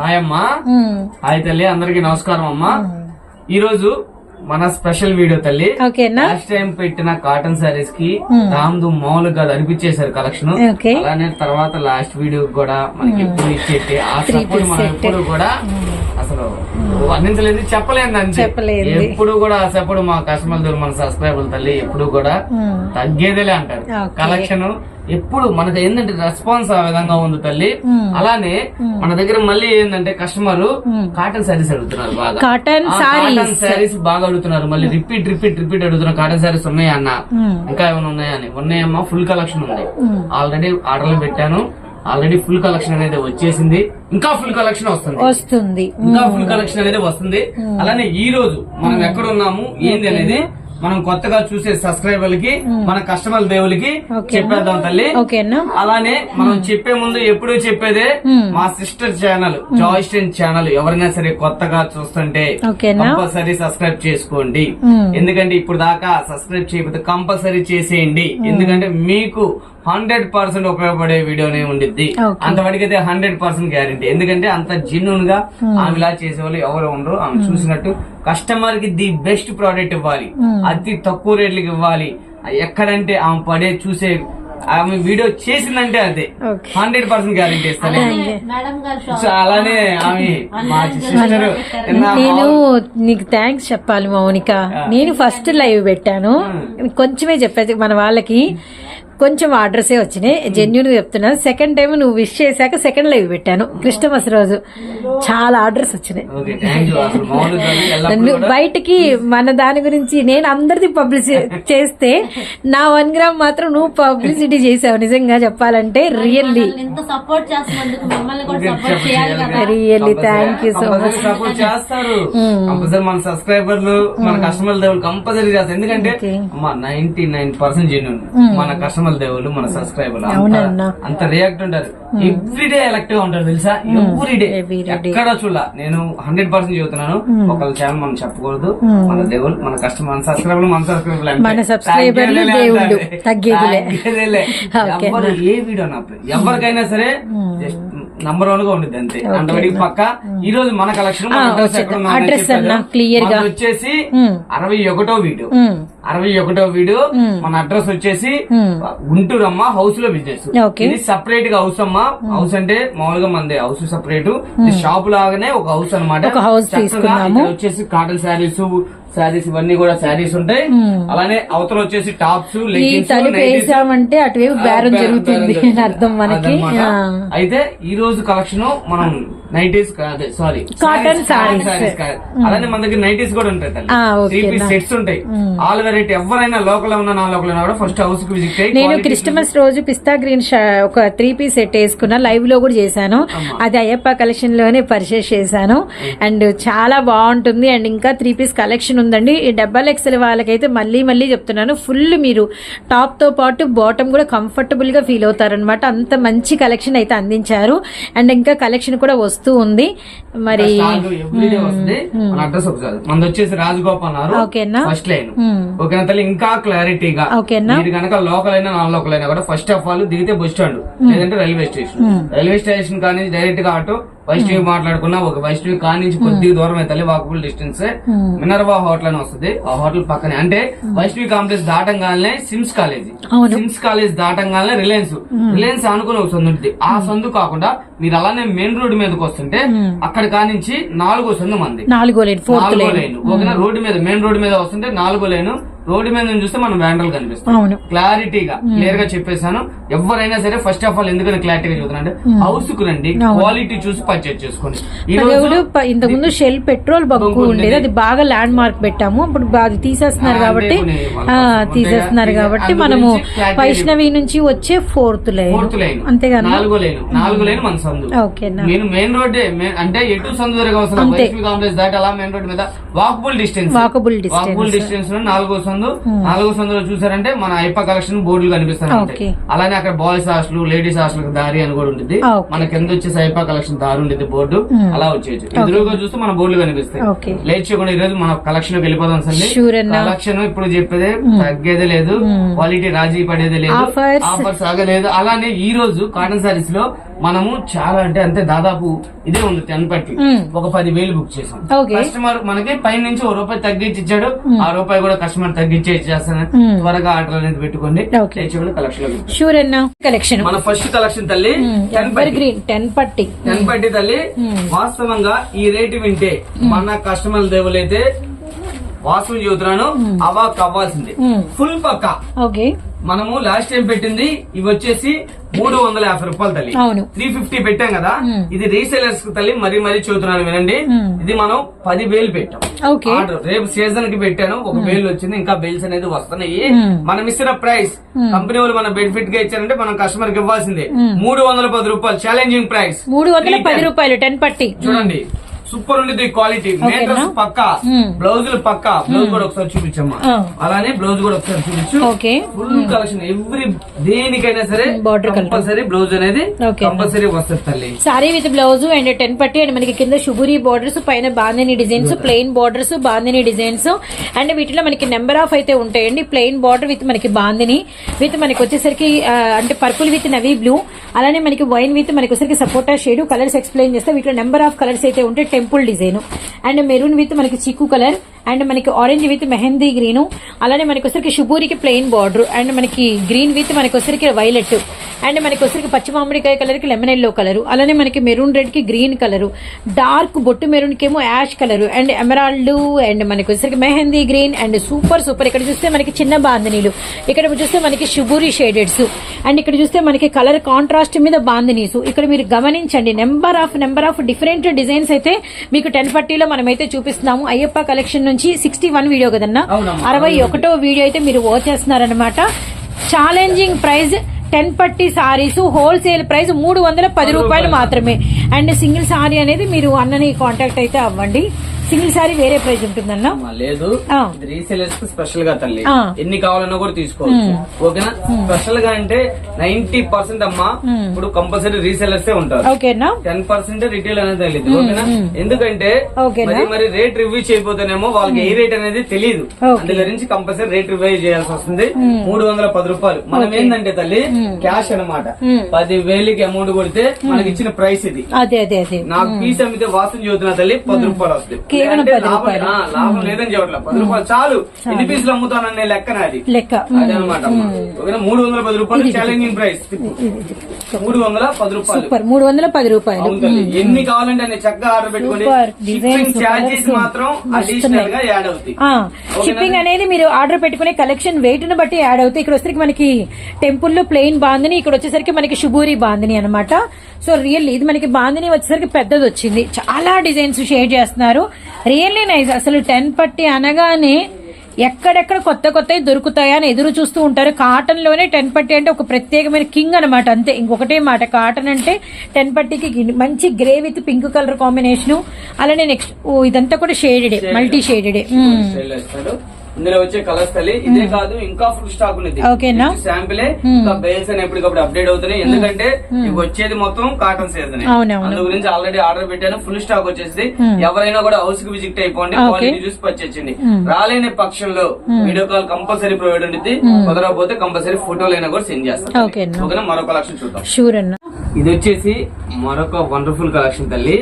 Hi అమ్మా. Hi తల్లి అందరికి నమస్కారం అమ్మా. ఈ రోజు మన స్పెషల్ వీడియో తల్లి. లాస్ట్ టైం పెట్టిన కాటన్ సారీస్కి రామ్దు మామూలుగా అనిపించేశారు కలెక్షన్. అలానే తర్వాత లాస్ట్ వీడియో కూడా మనకి ఎప్పుడు ఇచ్చేటి ఆ సపోర్ట్ మనం ఎప్పుడు కూడా అసలు వర్ణించలేదు చెప్పలేదు అంతే. చెప్పలేదు. ఎప్పుడు కూడా ఆ సపోర్ట్ మా కస్టమర్ మన సబ్స్క్రైబర్ తల్లి ఎప్పుడు కూడా తగ్గేదేలే అంటారు. కలెక్షన్ ఎప్పుడు మనకు ఏంటంటే రెస్పాన్స్ ఆ విధంగా ఉంది తల్లి. అలానే మన దగ్గర మళ్ళీ ఏంటంటే కస్టమర్ కాటన్ సారీస్ అడుగుతున్నారు బాగా. కాటన్ సారీస్ బాగా అడుగుతున్నారు. మళ్ళీ రిపీట్ రిపీట్ రిపీట్ అడుగుతున్నారు. కాటన్ సారీస్ ఉన్నాయా అన్న? ఇంకా ఏమైనా ఉన్నాయా అని. ఉన్నాయమ్మా ఫుల్ కలెక్షన్ ఉంది. ఆల్రెడీ ఆర్డర్లు పెట్టాను. ఆల్రెడీ ఫుల్ కలెక్షన్ అనేది వచ్చేసింది. ఇంకా ఫుల్ కలెక్షన్ వస్తుంది. వస్తుంది. ఇంకా ఫుల్ కలెక్షన్ అనేది వస్తుంది. అలానే ఈ రోజు మనం ఎక్కడ ఉన్నాము? ఏంది అనేది మనం కొత్తగా చూసే సబ్స్క్రైబర్లకి మన కస్టమర్ దేవులకి చెప్పేద్దాం తల్లి. అలానే మనం చెప్పే ముందు ఎప్పుడు చెప్పేదే మా సిస్టర్ ఛానల్ జాయిస్టన్ ఛానల్. ఎవరైనా సరే కొత్తగా చూస్తుంటే కంపల్సరీ సబ్స్క్రైబ్ చేసుకోండి. ఎందుకంటే ఇప్పుడు దాకా సబ్స్క్రైబ్ చేయకపోతే కంపల్సరీ చేసేయండి. ఎందుకంటే మీకు హండ్రెడ్ పర్సెంట్ ఉపయోగపడే వీడియోనే ఉండిద్ది. అంతవరకైతే హండ్రెడ్ పర్సెంట్ గ్యారంటీ ఎందుకంటే అంత జెన్యున్గా ఆమెలా చేసే వాళ్ళు ఎవరు ఉండరు. ఆమె చూసినట్టు కస్టమర్కి ది బెస్ట్ ప్రోడక్ట్ ఇవ్వాలి. అతి తక్కువ రేట్లకి ఇవ్వాలి. ఎక్కడంటే ఆమె పడే చూసే ఆమె వీడియో చేసిందంటే అదే. ఓకే. హండ్రెడ్ పర్సెంట్ గ్యారంటీ ఇస్తాను. మేడం గారు షాప్ సో అలానే ఆమె మా సిస్టర్ నేను నీకు థ్యాంక్స్ చెప్పాలి మౌనిక. నేను ఫస్ట్ లైవ్ పెట్టాను. కొంచెమే చెప్పేది మన వాళ్ళకి. కొంచెం ఆర్డర్సే వచ్చినాయి. జెన్యున్ చెప్తున్నాను. సెకండ్ టైం నువ్వు విష్ చేశాక సెకండ్ లైవ్ పెట్టాను. క్రిస్టమస్ రోజు చాలా ఆర్డర్స్ వచ్చినాయి. బయటికి మన దాని గురించి నేను అందరిది పబ్లిసిటీ చేస్తే నా వన్ గ్రామ్ మాత్రం నువ్వు పబ్లిసిటీ చేసావు. నిజంగా చెప్పాలంటే really. Really thank you so much support చేస్తారు. కంపల్సరీ మన సబ్స్క్రైబర్లు మన కస్టమర్ దేవులు కంపల్సరీ చేస్తారు. ఎందుకంటే నైన్టీ నైన్ పర్సెంట్ జెన్యున్ మన కస్టమర్ దేవులు మన సబ్స్క్రైబర్లు. అంత రియాక్ట్ ఉంటారు. ఎవ్రీడే ఎలక్టివ్ ఉంటారు తెలుసా? ఎవ్రీడే. ఎక్కడ చూడ నేను హండ్రెడ్ పర్సెంట్ చెబుతున్నాను. ఒకళ్ళ ఛానల్ మనం చెప్పకూడదు. మన దేవులు మన కస్టమర్ మన సబ్స్క్రైబర్లు మన సబ్స్క్రైబర్లు మన దేవుళ్ళు. తగ్గేదిలే. ఎవరు ఏ వీడియో నా ఎవరికైనా సరే నంబర్ వన్గా ఉంటుంది అంతే. అంతవరకు పక్క ఈ రోజు మన కలెక్షన్. అన్నా, clear గా. మనది వచ్చేసి అరవై ఒకటో వీడియో ఉమ్, అరవై ఒకటో వీడియో మన అడ్రస్ వచ్చేసి గుంటూరు అమ్మ హౌస్లో బిజినెస్. ఇది సపరేట్గా హౌస్ అమ్మా. హౌస్ అంటే మామూలుగా మంది. హౌస్ సపరేట్ షాప్ లాగానే ఒక హౌస్ అనమాట. వచ్చేసి కాటన్ శారీస్ శారీస్ ఇవన్నీ కూడా శారీస్ ఉంటాయి. అలానే అవతల వచ్చేసి టాప్స్ వేసామంటే అటువైపు బేరం జరుగుతుంది అని అర్థం మనకి. అయితే ఈ రోజు కలెక్షన్ మనం నైటీస్ అదే సారీ Cotton sarees. అలానే మన దగ్గర నైటీస్ కూడా ఉంటాయి త్రీ పీస్ సెట్స్ ఉంటాయి. ఆల్ వెరైటీ ఎవరైనా లోకల్ ఉన్నా నా లోకల్ ఉన్నా కూడా ఫస్ట్ హౌస్కి విజిట్ చేయి. నేను క్రిస్టమస్ రోజు పిస్తా గ్రీన్ ఒక త్రీ పీస్ సెట్ వేసుకున్నా. లైవ్లో కూడా చేశాను. అది అయ్యప్ప కలెక్షన్లోనే పర్చేస్ చేశాను. అండ్ చాలా బాగుంటుంది. అండ్ ఇంకా త్రీ పీస్ కలెక్షన్ ఉందండి. ఈ డబల్ ఎక్సెల్ వాళ్ళకైతే మళ్ళీ మళ్ళీ చెప్తున్నాను. ఫుల్ మీరు టాప్తో పాటు బాటమ్ కూడా కంఫర్టబుల్గా ఫీల్ అవుతారనమాట అంత మంచి కలెక్షన్ అయితే అందించారు. అండ్ ఇంకా కలెక్షన్ కూడా వస్తూ ఉంది. మరి వచ్చేసి రాజగోపాల్ నగర్ ఓకేనా ఫస్ట్ లైన్ మ్మ్. ఓకేనా తల్లి? ఇంకా క్లారిటీగా ఓకేనా మీరు కనుక లోకల్ అయినా నాన్ లోకల్ అయినా కూడా ఫస్ట్ ఆఫ్ ఆల్ దిగితే బస్ స్టాండ్ లేదంటే రైల్వే స్టేషన్ రైల్వే స్టేషన్ కానీ డైరెక్ట్గా ఆటో వైష్ణవి మాట్లాడుకున్నా ఒక వైష్ణవి కాని నుంచి కొద్దిగా దూరం అయితే వాకబుల్ డిస్టెన్స్. మినర్వా హోటల్ అని వస్తుంది. ఆ హోటల్ పక్కనే. అంటే వైష్ణవి కాంప్లెక్స్ దాటంగానే సిమ్స్ కాలేజీ. సిమ్స్ కాలేజ్ దాటంగానే రిలయన్స్. రిలయన్స్ అనుకుని ఒక సందు ఉంటుంది ఆ సందు కాకుండా మీరు అలానే మెయిన్ రోడ్ మీదకి వస్తుంటే అక్కడ కానించి నాలుగో సందు మంది. నాలుగో లేన్ ఫోర్త్ నాలుగో లేన్. ఓకేనా రోడ్డు మీద మెయిన్ రోడ్డు మీద వస్తుంటే నాలుగో లైన్. రోడ్డు మీద నుంచి చూస్తే మనం వ్యాండల్ కనిపిస్తాం. క్లారిటీగా క్లియర్గా చెప్పేశాను. ఎవరైనా సరే ఫస్ట్ ఆఫ్ ఆల్ ఎందుకని క్లారిటీగా అంటే హౌస్కు రండి క్వాలిటీ చూసి పర్చేజ్ చేసుకోండి. ప- ఇంతకుముందు షెల్ పెట్రోల్ బంక్ ఉండేది. అది బాగా ల్యాండ్ మార్క్ పెట్టాము ఇప్పుడు అది తీసేస్తున్నారు కాబట్టి తీసేస్తున్నారు. కాబట్టి మనము వైష్ణవి నుంచి వచ్చే ఫోర్త్ లైన్. Fourth line. అంతేగాని నాలుగో లైన్. నాలుగో లైన్ మన సందు. నేను మెయిన్ రోడ్ అంటే ఎటు సందు దగ్గర అవసరం? వైష్ణవి కాంప్లెక్స్ దాటి అలా మెయిన్ రోడ్ మీద వాకబుల్ డిస్టెన్స్ వాకబుల్ డిస్టెన్స్లో నాలుగో సందు. నాలుగో సందులో చూసారంటే మన ఐపా కలెక్షన్ బోర్డులు కనిపిస్తాయి Okay. అలానే అక్కడ బాయ్స్ హాస్టల్ లేడీస్ హాస్టల్ దారి అని కూడా ఉంటుంది Ah. మన కింద వచ్చేసి ఐపా కలెక్షన్ దారి ఉంటుంది బోర్డు. అలా వచ్చేయచ్చు. ఎదురుగా చూస్తే మన బోర్డులు కనిపిస్తాయి. చేయకుండా ఈ రోజు మన కలెక్షన్ వెళ్ళిపోదాం సండి అన్న. కలెక్షన్ ఇప్పుడు చెప్పేదే తగ్గేదే లేదు. క్వాలిటీ రాజీ పడేదే లేదు. ఆఫర్స్ ఆగలేదు. అలానే ఈ రోజు కాటన్ సారీస్లో మనము చాలా అంటే అంతే దాదాపు ఇదే ఉంది టెన్ పట్టి. ఒక పది వేలు బుక్ చేసాం కస్టమర్ మనకి పైన నుంచి ఓ రూపాయి తగ్గించి ఇచ్చాడు ఆ రూపాయి కూడా కస్టమర్ తగ్గించే ఇచ్చేస్తాను. త్వరగా ఆర్డర్ అనేది పెట్టుకోండి. కలెక్షన్. షూర్ అన్న? కలెక్షన్ మన ఫస్ట్ కలెక్షన్ తల్లి టెన్ ఎవర్ గ్రీన్ టెన్ పట్టి. టెన్ పట్టి తల్లి వాస్తవంగా ఈ రేటు వింటే మన కస్టమర్ దేవులైతే వాస్తవం చెబుతున్నాను అవాక్ అవ్వాల్సిందే. ఫుల్ పక్క. ఓకే. మనము లాస్ట్ టైం పెట్టింది ఇవి వచ్చేసి మూడు వందల యాభై రూపాయలు తల్లి. త్రీ ఫిఫ్టీ పెట్టాం కదా. ఇది రీసేలర్స్కు తల్లి మరీ మరీ చెబుతున్నాను వినండి. ఇది మనం పది వేలు పెట్టాం. ఆర్డర్ రేపు సీజన్కి పెట్టాను. ఒక బేల్ వచ్చింది ఇంకా బేల్స్ అనేది వస్తున్నాయి. మనం ఇచ్చిన ప్రైస్ కంపెనీ వాళ్ళు మన బెనిఫిట్గా ఇచ్చారంటే మనం కస్టమర్కి ఇవ్వాల్సిందే. మూడు వందల పది రూపాయలు ఛాలెంజింగ్ ప్రైస్ మూడు వందల పది రూపాయలు టెన్ పట్టి. చూడండి. సూపర్ ఉండేది క్వాలిటీ. మేకర్స్ పక్క. బ్లౌజులు పక్క. బ్లౌజ్ కూడా ఒకసారి చూపించమ్మా. అలానే బ్లౌజ్ కూడా ఒకసారి చూపించు. ఫుల్ కలెక్షన్ ఎవ్రీ దేనికైనా సరే. కంపల్సరీ బ్లౌజ్ అనేది. కంపల్సరీ వస్తుంది తల్లి. Sari with blouse and ten పట్టి అండ్ మనకి కింద షుబురి బోర్డర్స్ పైన bandhani designs plain borders bandhani designs and వీటిలో మనకి నెంబర్ ఆఫ్ అయితే ఉంటాయండి. ప్లెయిన్ బార్డర్ విత్ మనకి బాందిని విత్ మనకి వచ్చేసరికి అంటే పర్పుల్ విత్ నవీ బ్లూ అలానే మనకి వైన్ విత్ మనకి వచ్చేసరికి సపోటా షేడ్ కలర్స్ ఎక్స్ప్లెయిన్ చేస్తే వీటిలో నెంబర్ ఆఫ్ కలర్స్ అయితే ఉంటాయి temple design. And maroon with మనకి చిక్కు కలర్. అండ్ మనకి ఆరెంజ్ విత్ మెహందీ గ్రీన్ అలానే మనకి వచ్చరికి షుబూరికి ప్లెయిన్ బార్డర్ అండ్ మనకి గ్రీన్ విత్ మనకి వచ్చరికి వైలెట్ అండ్ మనకి వచ్చరికి పచ్చి మామిడికాయ కలర్కి లెమన్ ఎల్లో కలర్ అలానే మనకి మెరూన్ రెడ్కి గ్రీన్ కలర్ డార్క్ బొట్టు మెరూన్కి ఏమో ash colour and emerald and మనకి వచ్చరికి mehndi green and super super ఇక్కడ చూస్తే మనకి చిన్న బాందినీలు ఇక్కడ చూస్తే మనకి షుబూరి షేడెడ్స్ అండ్ ఇక్కడ చూస్తే మనకి కలర్ కాంట్రాస్ట్ మీద బాందినీస్. ఇక్కడ మీరు గమనించండి number of number of different designs అయితే మీకు టెన్ ఫార్టీలో మనమైతే చూపిస్తున్నాము. అయ్యప్ప కలెక్షన్ నుంచి సిక్స్టీ వన్ వీడియో కదన్నా. అరవై ఒకటో వీడియో అయితే మీరు వాచ్ చేస్తున్నారనమాట ఛాలెంజింగ్ ప్రైస్ టెన్ పట్టి సారీస్ హోల్సేల్ ప్రైస్ మూడు వందల పది రూపాయలు మాత్రమే. అండ్ సింగిల్ సారీ అనేది మీరు అన్నని కాంటాక్ట్ అయితే అవ్వండి. సింగిల్ సారీ వేరే ప్రైస్ ఉంటుందన్న? లేదు. రీసేలర్స్కి స్పెషల్గా తల్లి. ఎన్ని కావాలన్నా కూడా తీసుకోవచ్చు. ఓకేనా? స్పెషల్గా అంటే నైన్టీ పర్సెంట్ అమ్మా ఇప్పుడు కంపల్సరీ రీసేలర్స్ ఉంటారు. ఓకేనా టెన్ పర్సెంట్ రిటైల్ అనేది తెలియదు ఓకేనా? ఎందుకంటే? మరి రేట్ రివ్యూ చేయబోతేనేమో వాళ్ళకి ఏ రేట్ అనేది తెలియదు. అందు గురించి కంపల్సరీ రేట్ రివ్యూ చేయాల్సి వస్తుంది. మూడు వందల పది రూపాయలు. మనం ఏంటంటే తల్లి క్యాష్ అన్నమాట. పది వేలకి అమౌంట్ కొడితే మనకి ఇచ్చిన ప్రైస్ ఇది. అదే అదే అదే. నాకు పీస్ అమ్మితే వాసన చదువుతున్నా తల్లి? పది రూపాయలు వస్తుంది. కేవలం పది రూపాయలు. లాభం లేదని చెప్పట్లేదు పది రూపాయలు చాలు. ఎన్ని పీసులు అమ్ముతాననే లెక్క లెక్క. అదే ఓకేనా మూడు వందల పది రూపాయలు ఛాలెంజింగ్ ప్రైస్ మూడు వందల పది రూపాయలు. సూపర్. మూడు వందల పది రూపాయలు. ఎన్ని కావాలంటే అన్ని చక్కగా ఆర్డర్ పెట్టుకోండి ఛార్జెస్ మాత్రం అడిషనల్గా యాడ్ అవుతాయి. షిప్పింగ్ అనేది మీరు ఆర్డర్ పెట్టుకునే కలెక్షన్ వెయిట్ను బట్టి యాడ్ అవుతాయి. ఇక్కడ వచ్చేసరికి మనకి టెంపుల్లో ప్లెయిన్ బాందిని ఇక్కడ వచ్చేసరికి మనకి శుభూరి బాందిని అనమాట సో రియల్లీ ఇది మనకి బాందిని వచ్చేసరికి పెద్దది వచ్చింది చాలా డిజైన్స్ షేర్ చేస్తున్నారు. రియల్లీ నైస్ అసలు టెన్ పట్టి అనగానే ఎక్కడెక్కడ కొత్త కొత్తవి దొరుకుతాయా అని ఎదురు చూస్తూ ఉంటారు. కాటన్లోనే టెన్ పట్టి అంటే ఒక ప్రత్యేకమైన కింగ్ అనమాట అంతే. ఇంకొకటే మాట కాటన్ అంటే టెన్ పట్టికి మంచి grey with pink colour combination అలానే నెక్స్ట్ ఇదంతా కూడా షేడెడే మల్టీ షేడెడే ఇందులో వచ్చే కలర్స్ తల్లి ఇదే కాదు ఇంకా ఫుల్ స్టాక్ ఉన్నది? శాంపిలే ఇంకా బేల్స్ అని ఎప్పటికప్పుడు అప్డేట్ అవుతున్నాయి. ఎందుకంటే ఇవి వచ్చేది మొత్తం కాటన్ సీజన్. అందు గురించి ఆల్రెడీ ఆర్డర్ పెట్టాను ఫుల్ స్టాక్ వచ్చేసి ఎవరైనా కూడా హౌస్కి విజిట్ అయిపోండి. క్వాలిటీ చూసి పర్చేసింది రాలేని పక్షంలో వీడియో కాల్ కంపల్సరీ ప్రొవైడ్ ఉంటుంది కుదరకపోతే కంపల్సరీ ఫోటోలైనా కూడా సెండ్ చేస్తాను ఓకేనా? ఓకేనా? మరో కలెక్షన్ చూద్దాం. షూర్ అన్న. ఇది వచ్చేసి మరొక వండర్ఫుల్ కలెక్షన్ తల్లి.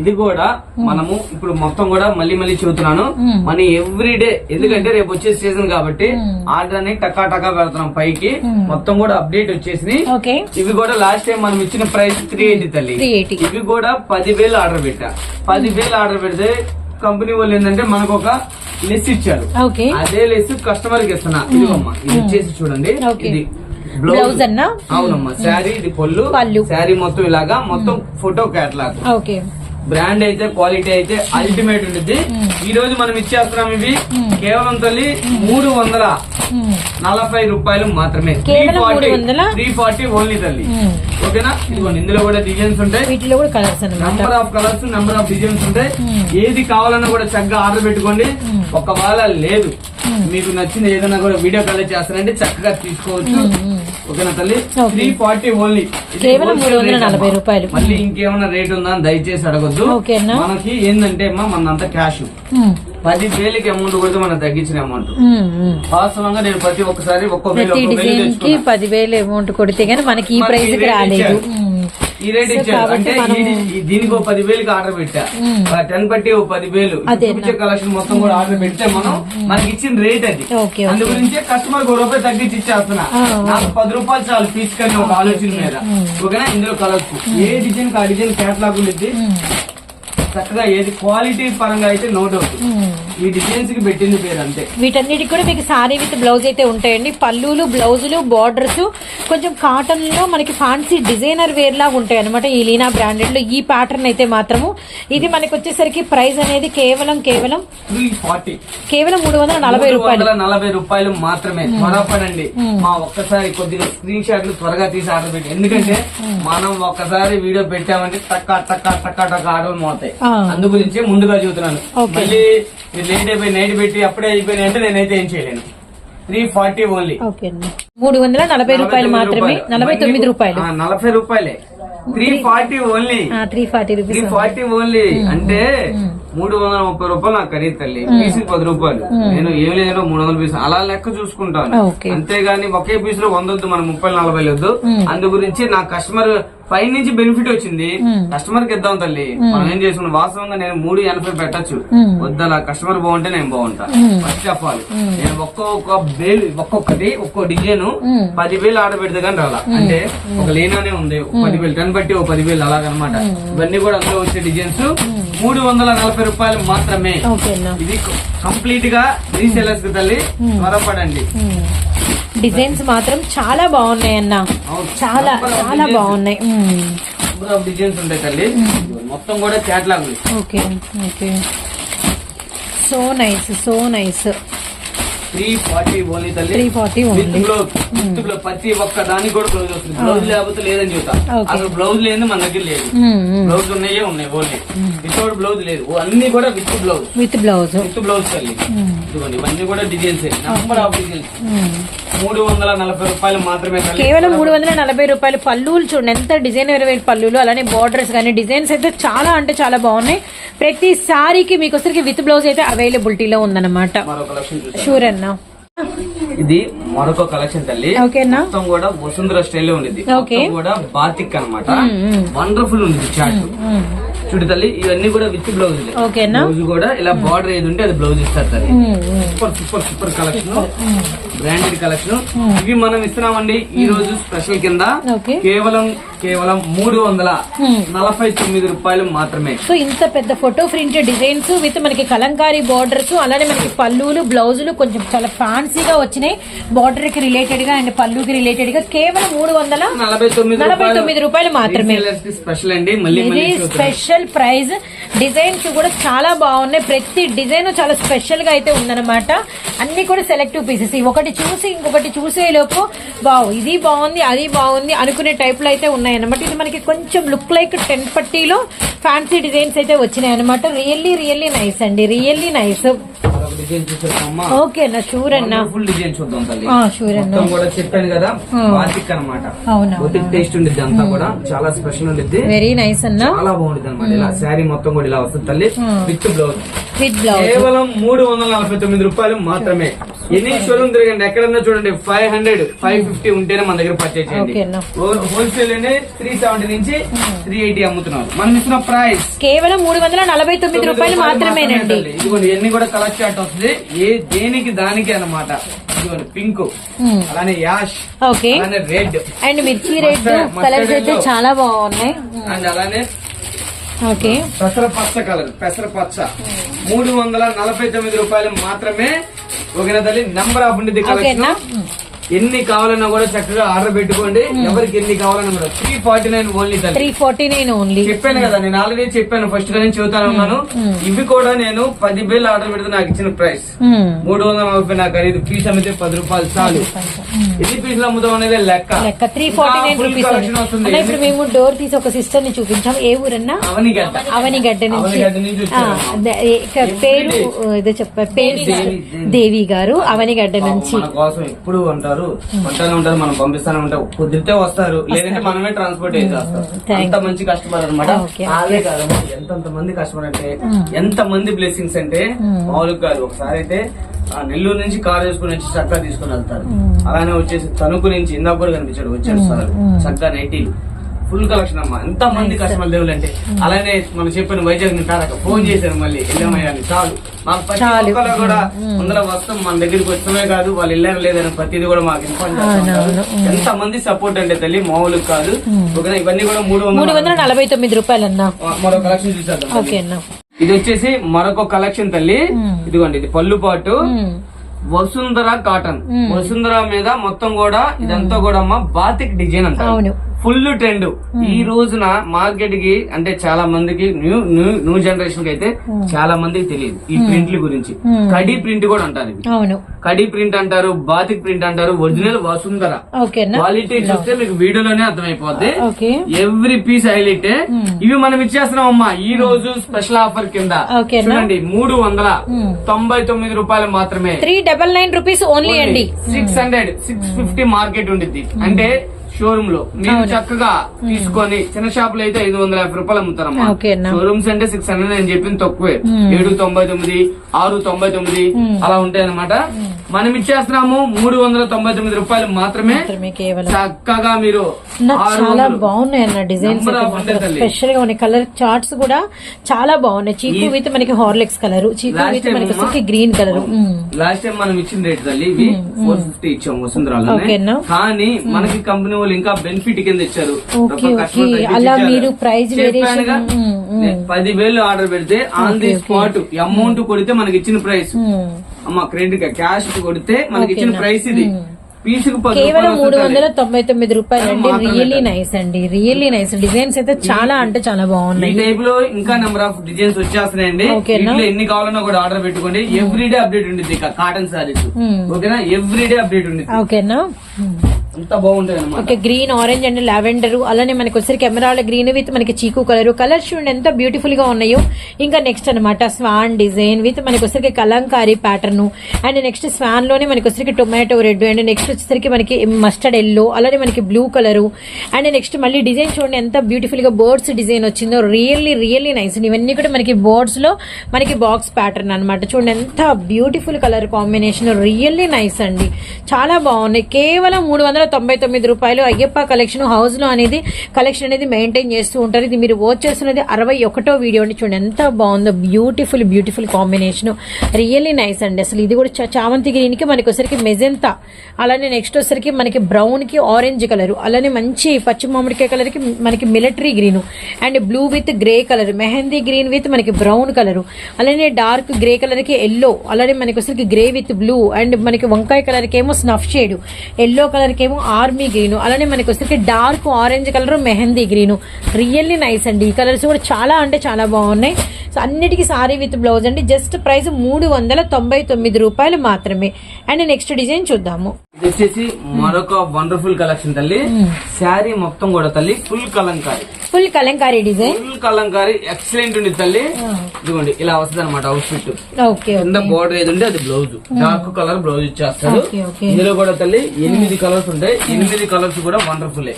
ఇది కూడా మనము ఇప్పుడు మొత్తం కూడా మళ్ళీ మళ్ళీ చెబుతున్నాను మన ఎవ్రీ డే ఎందుకంటే రేపు వచ్చే సీజన్ కాబట్టి ఆర్డర్ అని టకా టకా పెడుతున్నాం పైకి. మొత్తం కూడా అప్డేట్ వచ్చేసి ఇవి కూడా లాస్ట్ టైం మనం ఇచ్చిన ప్రైస్ త్రీ ఎయిటీ తల్లి. 380. ఇవి కూడా పదివేలు ఆర్డర్ పెట్టా. పదివేలు ఆర్డర్ పెడితే కంపెనీ వాళ్ళు ఏంటంటే మనకు ఒక లెస్ ఇచ్చారు. ఓకే అదే లెస్ కస్టమర్కి ఇస్తున్నా. ఇదిగోమ్మా ఇది వచ్చేసి చూడండి. ఇది బ్లౌజ్ అన్నా? అవునమ్మా శారీ ఇది పొల్లు పళ్ళు. శారీ మొత్తం ఇలాగా మొత్తం ఫోటో కేటలాగ్ ఓకే బ్రాండ్ అయితే క్వాలిటీ అయితే అల్టిమేట్ ఉంటుంది ఈ రోజు మనం ఇచ్చేస్తున్నాం ఇవి. కేవలం తల్లి మూడు వందల నలభై రూపాయలు మాత్రమే. కేవలం 300? త్రీ ఫార్టీ ఓన్లీ తల్లి. ఓకేనా? ఇదిగోండి ఇందులో కూడా డిజైన్స్ ఉంటాయి. Number of colours number of designs ఉంటాయి. ఏది కావాలన్నా కూడా చక్కగా ఆర్డర్ పెట్టుకోండి. ఒకవేళ లేదు. మీకు నచ్చింది ఏదైనా కూడా వీడియో కాల్ చేస్తారంటే చక్కగా తీసుకోవచ్చు. ఓకేనా తల్లి Okay. త్రీ ఫార్టీ ఓన్లీ ఇది కేవలం wholesale 340 rate అమ్మా. రూపాయలు. మళ్ళీ ఇంకేమైనా రేట్ ఉందా దయచేసి అడగొద్దు ఓకేనా? మనకి ఏంటంటే అమ్మా మనంతా క్యాష్ పది వేలకి అమౌంట్ కొడితే మనం తగ్గించిన అమౌంట్ వాస్తవంగా నేను ప్రతి ఒక్కసారి ఒక్కో వేలు ప్రతి ఒక్కో వేలు. పదివేలు అమౌంట్ కొడితే గానీ మనకి ఈ ప్రైస్ రాలేదు. ఈ రేట్ ఇచ్చారు. అంటే దీనికి ఒక పదివేలకి ఆర్డర్ పెట్టా. టెన్ పట్టి ఒక పదివేలు. చూపించే కలెక్షన్ మొత్తం కూడా ఆర్డర్ పెడితే మనం మనకి ఇచ్చిన రేట్ అది. అందు గురించే కస్టమర్ ఒక రూపాయి తగ్గించి ఇచ్చేస్తున్నా. నాకు పది రూపాయలు చాలు ఫీజు కానీ ఒక ఆలోచన మీద. ఓకేనా? ఇందులో కలర్స్. ఏ డిజైన్ ఆ డిజైన్ క్యాటలాగ్ ఉండేది చక్కగా ఏది క్వాలిటీ పరంగా అయితే నో డౌట్ ఈ డిజైన్స్కి పెట్టింది పేరు అంతే. వీటన్నిటికి కూడా మీకు సారీ విత్ బ్లౌజ్ అయితే ఉంటాయండి. పళ్ళులు బ్లౌజులు బార్డర్స్ కొంచెం కాటన్లో మనకి ఫ్యాన్సీ డిజైనర్ వేర్ లాగా ఉంటాయి అనమాట ఈ లీనా బ్రాండెడ్లో. ఈ ప్యాటర్న్ అయితే మాత్రము. ఇది మనకి వచ్చేసరికి ప్రైస్ అనేది కేవలం కేవలం కేవలం మూడు వందల నలభై రూపాయలు. నలభై రూపాయలు మాత్రమే. త్వరపడండి. మా ఒక్కసారి కొద్దిగా స్క్రీన్ షాట్లు త్వరగా తీసి ఆర్డర్ పెట్టి. ఎందుకంటే మనం ఒక్కసారి వీడియో పెట్టామంటే టక్క టక్క టక్క టక్క ఆర్డర్ మోతాయి. అందు గురించే ముందుగా చూస్తున్నాను. మళ్ళీ లేట్ అయిపోయి నైట్ పెట్టి అప్పుడే అయిపోయినాయి అంటే నేనైతే ఏం చేయలేను. త్రీ ఫార్టీ ఓన్లీ మూడు వందల నలభై రూపాయలు మాత్రమే. నలభై తొమ్మిది రూపాయలు. నలభై రూపాయలే. Three forty only three forty three forty only అంటే మూడు వందల ముప్పై రూపాయలు నాకు ఖరీదు తల్లి. పీస్ పది రూపాయలు. నేను ఏం లేదు మూడు వందల పీస్ అలా లెక్క చూసుకుంటాను. అంతేగాని ఒకే పీస్లో వంద వద్దు మన ముప్పై నలభై వద్దు. అందు గురించి నా కస్టమర్ పై నుంచి బెనిఫిట్ వచ్చింది. కస్టమర్కి ఇద్దాం తల్లి. మనం ఏం చేసుకున్నాం వాస్తవంగా నేను మూడు ఎనభై పెట్టచ్చు. వద్దలా కస్టమర్ బాగుంటే నేను బాగుంటా. ఫస్ట్ ఆఫ్ ఆల్ నేను ఒక్కొక్క బేల్ ఒక్కొక్కటి ఒక్కో డిజైన్ పది వేలు ఆర్డర్ పెడితే కానీ రాలా. అంటే ఒక లేనానే ఉంది. పది వేలు టెన్ బట్టి ఒక పది వేలు అలాగనమాట ఇవన్నీ కూడా అందులో వచ్చే డిజైన్స్. మూడు వందల నలభై రూపాయలు మాత్రమే. ఇది కంప్లీట్గా రీసెలర్స్కి తల్లి త్వరపడండి. డిజైన్స్ మాత్రం చాలా బాగున్నాయి అన్న. చాలా చాలా. బాగున్నాయి. డిజైన్స్ ఉంటాయి తల్లి. మొత్తం కూడా catalogue okay okay. So nice so nice. Three forty only తల్లి. Three forty with only blouse ప్రతి ఒక్క దానికి కూడా బ్లౌజ్ వస్తుంది. బ్లౌజ్ లేకపోతే లేదని చెబుతా. Okay. అసలు బ్లౌజ్ లేదు మన దగ్గర లేదు. బ్లౌజ్ ఉన్నాయే ఉన్నాయి ఓన్లీ. వితౌట్ బ్లౌజ్ లేదు. అన్ని కూడా with blouse with blouse with blouse తల్లి. ఇవన్నీ కూడా డిజైన్స్ నంబర్ ఆఫ్ డిజైన్స్ మూడు వందల నలభై రూపాయలు మాత్రమే కేవలం మూడు వందల నలభై రూపాయలు పళ్ళులు చూడండి ఎంత డిజైనర్ వేర్ పళ్ళులు అలానే బార్డర్స్ కానీ డిజైన్స్ అయితే చాలా అంటే చాలా బాగున్నాయి. ప్రతి సారీకి మీకు వచ్చరికి విత్ బ్లౌజ్ అయితే అవైలబిలిటీలో ఉందన్నమాట. షూర్ అన్న. ఇది మరొక కలెక్షన్ తల్లి. మొత్తం కూడా వసుంధర స్టైల్ ఉండేది Okay. మొత్తం కూడా బాతిక్ అన్నమాట. వండర్ఫుల్ ఉంది చాట్ చూడు తల్లి ఇవన్నీ కూడా విత్ బ్లౌజ్ ఓకేనా బ్లౌజ్ కూడా ఇలా బార్డర్ ఏది ఉంటే అది బ్లౌజ్ ఇస్తారు తల్లి. Super super super collection. Branded collection. ఇవి మనం ఇస్తున్నామండి ఈ రోజు స్పెషల్ కింద. కేవలం కేవలం మూడు వందల నలభై తొమ్మిది రూపాయలు మాత్రమే. సో ఇంత పెద్ద ఫోటో ప్రింట్ డిజైన్స్ విత్ మనకి కలంకారీ బార్డర్స్ అలానే మనకి పళ్ళులు బ్లౌజులు కొంచెం చాలా ఫ్యాన్సీగా వచ్చినాయి. బార్డర్కి రిలేటెడ్గా అండ్ పళ్ళుకి రిలేటెడ్గా కేవలం మూడు వందల నలభై తొమ్మిది నలభై తొమ్మిది రూపాయలు మాత్రమే. స్పెషల్ అండి. మళ్ళీ ఇది స్పెషల్ ప్రైజ్. డిజైన్స్ కూడా చాలా బాగున్నాయి. ప్రతి డిజైన్ చాలా స్పెషల్గా అయితే ఉందన్నమాట. అన్ని కూడా సెలెక్టివ్ పీసెస్ ఒకటి చూసి ఇంకొకటి చూసే లోపు బావు ఇది బాగుంది అది బాగుంది అనుకునే టైప్లో అయితే ఉన్నాయన్నమాట. ఇది మనకి కొంచెం లుక్ లైక్ టెన్ పట్టీలో ఫ్యాన్సీ డిజైన్స్ అయితే వచ్చినాయి అనమాట రియల్లీ రియల్లీ నైస్ అండి. రియల్లీ నైస్ డిజైన్ చూసేస్తామా ఓకే అన్న షూర్ అన్న ఫుల్ డిజైన్ చూద్దాం తల్లి. షూర్ అన్న మొత్తం కూడా చెప్పాను కదా బాతిక్ అవునా? బొతిక్ టేస్ట్ ఉండిద్ది అంతా కూడా చాలా స్పెషల్ ఉండిద్ది. వెరీ నైస్ అన్న. చాలా బాగుంటుంది అనమాట ఇలా శారీ మొత్తం కూడా ఇలా వస్తుంది తల్లి. విత్ బ్లౌజ్ విత్ బ్లౌజ్ కేవలం మూడు వందల నలభై తొమ్మిది రూపాయలు మాత్రమే. ఎన్ని షోరూమ్ తిరగండి? ఎక్కడన్నా చూడండి. ఫైవ్ హండ్రెడ్ ఫైవ్ ఫిఫ్టీ ఉంటేనే మన దగ్గర పర్చేజ్ చేయండి. హోల్సేల్ త్రీ సెవెంటీ నుంచి త్రీ ఎయిటీ అమ్ముతున్నారు. మనం ఇస్తున్న ప్రైస్ కేవలం మూడు వందల నలభై తొమ్మిది రూపాయలు మాత్రమేనండి. ఇదిగోండి ఎన్ని కూడా కలర్ చార్ట్ వస్తుంది. ఏ దేనికి దానికి అన్నమాట. ఇదిగోండి పింక్. Hmm. అలానే యాష్. ఓకే అలానే రెడ్. అండ్ మిర్చి రెడ్ కలర్స్ అయితే చాలా బాగున్నాయి. అండ్ అలానే ఓకే పెసర పచ్చ కలర్ పెసర పచ్చ మూడు వందల నలభై తొమ్మిది రూపాయలు మాత్రమే ఓకేనా తల్లి నంబర్ ఆఫ్ ఉండేది కలెక్షన్. ఓకేనా ఎన్ని కావాలన్నా కూడా చక్కగా ఆర్డర్ పెట్టుకోండి. ఎవరికి ఎన్ని కావాలన్నా కూడా. Three forty nine only three forty nine only చెప్పాను కదా నేను ఆల్రెడీ చెప్పాను ఫస్ట్గా నేను చెబుతాను ఉన్నాను ఇవి కూడా నేను పది వేలు ఆర్డర్ పెడితే నాకు ఇచ్చిన ప్రైస్ మూడు వందల నలభై నాకు ఖరీదు. పీస్ అమ్మితే పది రూపాయలు చాలు. ఎన్ని పీసులు అమ్ముతాం అనేది లెక్క. లెక్క. త్రీ ఫార్టీ నైన్ రూపీస్ ఇప్పుడు మేము డోర్ తీసి ఒక సిస్టర్ని చూపించాం. ఏ ఊరన్నా? అవనిగడ్డ. అవనిగడ్డ నుంచి. నుంచి పేరు ఏదో చెప్పారు పేరు దేవి, గారు అవనిగడ్డ నుంచి. మన కోసం ఎప్పుడు అంటారు కొంటానే ఉంటారు మనం పంపిస్తానే ఉంటాం కుదిరితే వస్తారు. లేదంటే మనమే ట్రాన్స్పోర్ట్ Thank అంత మంచి కస్టమర్ అనమాట అదే కాదమ్మా ఎంత మంది కస్టమర్ అంటే ఎంత మంది బ్లెస్సింగ్స్ అంటే మామూలుగా కాదు. ఒకసారి అయితే ఆ నెల్లూరు నుంచి కార్ వేసుకుని వచ్చి చక్కగా తీసుకుని వెళ్తారు. అలానే వచ్చేసి తణుకు నుంచి ఇందాక కూడా కనిపించాడు వచ్చాడు సార్. చక్కగా నైటీలు ఫుల్ కలెక్షన్ అమ్మా. ఎంత మంది కస్టమర్ దేవులు అంటే అలానే మనం చెప్పిన వైజాగ్ నుంచి తారక ఫోన్ చేశాను మళ్ళీ. వెళ్ళామయ్యా అని చాలు. మాకు ప్రతి. ఒక్కరు కూడా ముందర వస్తాం మన దగ్గరికి వచ్చమే కాదు వాళ్ళు వెళ్ళారు లేదని ప్రతిదీ కూడా మాకు ఇన్ఫార్మ్ చేస్తారు ఎంత మంది సపోర్ట్ అంటే తల్లి మామూలు కాదు. ఓకేనా ఇవన్నీ కూడా మూడు మూడు వందల నలభై తొమ్మిది రూపాయలు అన్నా మరో కలెక్షన్ చూసేద్దాం ఓకే అన్నా. ఇది వచ్చేసి మరొక కలెక్షన్ తల్లి. ఇదిగోండి ఇది పళ్ళు పాటు. వసుంధర కాటన్. వసుంధర మీద మొత్తం కూడా ఇదంతా కూడా అమ్మ బాతిక్ డిజైన్ అంటారు అవును. Full trend. ఈ రోజున మార్కెట్కి అంటే చాలా మందికి న్యూ న్యూ న్యూ జనరేషన్కి అయితే చాలా మందికి తెలియదు ఈ ప్రింట్ల గురించి. కడి ప్రింట్ కూడా అంటారు కడి ప్రింట్ అంటారు బాతిక్ ప్రింట్ అంటారు ఒరిజినల్ వసుంధర. క్వాలిటీ చూస్తే మీకు వీడియోలోనే అర్థమైపోద్ది. Every piece highlight. ఇవి మనం ఇచ్చేస్తున్నాం అమ్మా ఈ రోజు స్పెషల్ ఆఫర్ కింద? చూడండి మూడు వందల తొంభై తొమ్మిది రూపాయలు మాత్రమే. Three double nine rupees only అండి. Six hundred six fifty market ఉండిద్ది. అంటే షోరూమ్లో మీరు చక్కగా తీసుకొని చిన్న షాప్లో అయితే ఐదు వందల యాభై రూపాయలు అమ్ముతారమ్మా. షోరూమ్స్ అంటే సిక్స్ హండ్రెడ్ అని చెప్పింది తక్కువే. ఏడు తొంభై తొమ్మిది ఆరు తొంభై తొమ్మిది అలా ఉంటాయి అనమాట మనం ఇచ్చేస్తున్నాము మూడు వందల తొంభై తొమ్మిది రూపాయలు మాత్రమే. చక్కగా మీరు చాలా. బాగున్నాయి అన్న డిజైన్స్. స్పెషల్గా ఉన్నాయి. కలర్ చార్ట్స్ కూడా చాలా బాగున్నాయి. చీకు విత్ మనకి హార్లిక్స్ కలర్ చీకు విత్ మనకి గ్రీన్ కలర్ లాస్ట్ టైం మనం ఇచ్చిన రేట్ తల్లి ఫోర్ ఫిఫ్టీ ఇచ్చాం వసుంధరాలోనే. ఓకేనా? కానీ మనకి కంపెనీ వాళ్ళు ఇంకా బెనిఫిట్ కింద ఇచ్చారు. అలా. మీరు ఉమ్. నేను పదివేలు ఆర్డర్ పెడితే ఆన్ ది స్పాట్ అమౌంట్ కొడితే మనకి ఇచ్చిన ప్రైస్ అమ్మ క్రెడిట్ క్యాష్ కొడితే మనకి ఇచ్చిన ప్రైస్ ఇది. పది కేవలం మూడు వందల తొంభై తొమ్మిది రూపాయలు అండి రియల్లీ. నైస్ అండి రియల్లీ నైస్ డిజైన్స్ అయితే చాలా అంటే చాలా ఈ బాగున్నాయి టైప్లో ఇంకా నెంబర్ ఆఫ్ డిజైన్స్ వచ్చేస్తున్నాయండి. ఎన్ని కావాలన్నా కూడా ఆర్డర్ పెట్టుకోండి. ఎవ్రీడే అప్డేట్ ఇక కాటన్ సారీస్ Hmm. ఓకేనా ఎవ్రీడే అప్డేట్ ఉంటుంది ఓకేనా అంత బాగుంటాయి okay green orange and lavender. అలానే మనకి వచ్చరికి ఎమరాల్డ్ గ్రీన్ విత్ మనకి చీకు కలర్. కలర్స్ చూడండి ఎంత బ్యూటిఫుల్గా ఉన్నాయో. ఇంకా నెక్స్ట్ అన్నమాట స్వాన్ డిజైన్ విత్ మనకి వచ్చరికి కలంకారీ ప్యాటర్న్ అండ్ నెక్స్ట్ స్వాన్లోనే మనకి వచ్చరికి టొమాటో రెడ్. అండ్ నెక్స్ట్ వచ్చేసరికి మనకి మస్టర్డ్ ఎల్లో అలానే మనకి బ్లూ కలర్. అండ్ నెక్స్ట్ మళ్ళీ డిజైన్ చూడండి ఎంత బ్యూటిఫుల్గా బర్డ్స్ డిజైన్ వచ్చిందో. రియల్లీ రియల్లీ నైస్ ఇవన్నీ కూడా మనకి బర్డ్స్లో మనకి బాక్స్ ప్యాటర్న్ అన్నమాట. చూడండి ఎంత beautiful colour combination really nice అండి. చాలా బాగున్నాయి. కేవలం మూడు వందల తొంభై తొమ్మిది రూపాయలు. అయ్యప్ప కలెక్షన్ హౌస్లో అనేది కలెక్షన్ అనేది మెయింటైన్ చేస్తూ ఉంటారు. ఇది మీరు వాచ్ చేస్తున్నది అరవై ఒకటో వీడియో అండి చూడండి. ఎంత బాగుందో beautiful beautiful combination really nice అండి. అసలు ఇది కూడా చామంతి గ్రీన్కి మనకి ఒకసారికి మెజెంతా అలానే నెక్స్ట్ వచ్చరికి మనకి బ్రౌన్కి ఆరెంజ్ కలర్ అలానే మంచి పచ్చి మామిడికాయ కలర్కి మనకి military green and blue with grey colour mehndi green with మనకి బ్రౌన్ కలర్ అలానే డార్క్ గ్రే కలర్కి ఎల్లో అలానే మనకి వచ్చరికి గ్రే విత్ బ్లూ అండ్ మనకి వంకాయ కలర్కి ఏమో స్నఫ్ షేడ్ ఎల్లో కలర్కి ఏమో ఆర్మీ గ్రీన్. అలానే మనకి వచ్చరికి dark orange colour mehndi green. Really nice అండి. ఈ కలర్స్ కూడా చాలా అంటే చాలా బాగున్నాయి. సో అన్నిటికీ సారీ విత్ బ్లౌజ్ అండి. జస్ట్ ప్రైస్ మూడు వందల తొంభై తొమ్మిది రూపాయలు మాత్రమే. అండ్ నెక్స్ట్ డిజైన్ చూద్దాము. వచ్చేసి మరొక వండర్ఫుల్ కలెక్షన్ తల్లి. శారీ మొత్తం కూడా తల్లి full Kalamkari. Full Kalamkari design. Full Kalamkari excellent ఉంది తల్లి. ఇదిగోండి ఇలా వస్తుంది అనమాట అవుట్ ఫిట్ కింద బోర్డర్ ఏది ఉంటే అది బ్లౌజ్ డార్క్ కలర్ బ్లౌజ్ ఇచ్చేస్తారు. ఇందులో కూడా తల్లి ఎనిమిది కలర్స్ ఉంటాయి ఎనిమిది కలర్స్ కూడా వండర్ఫుల్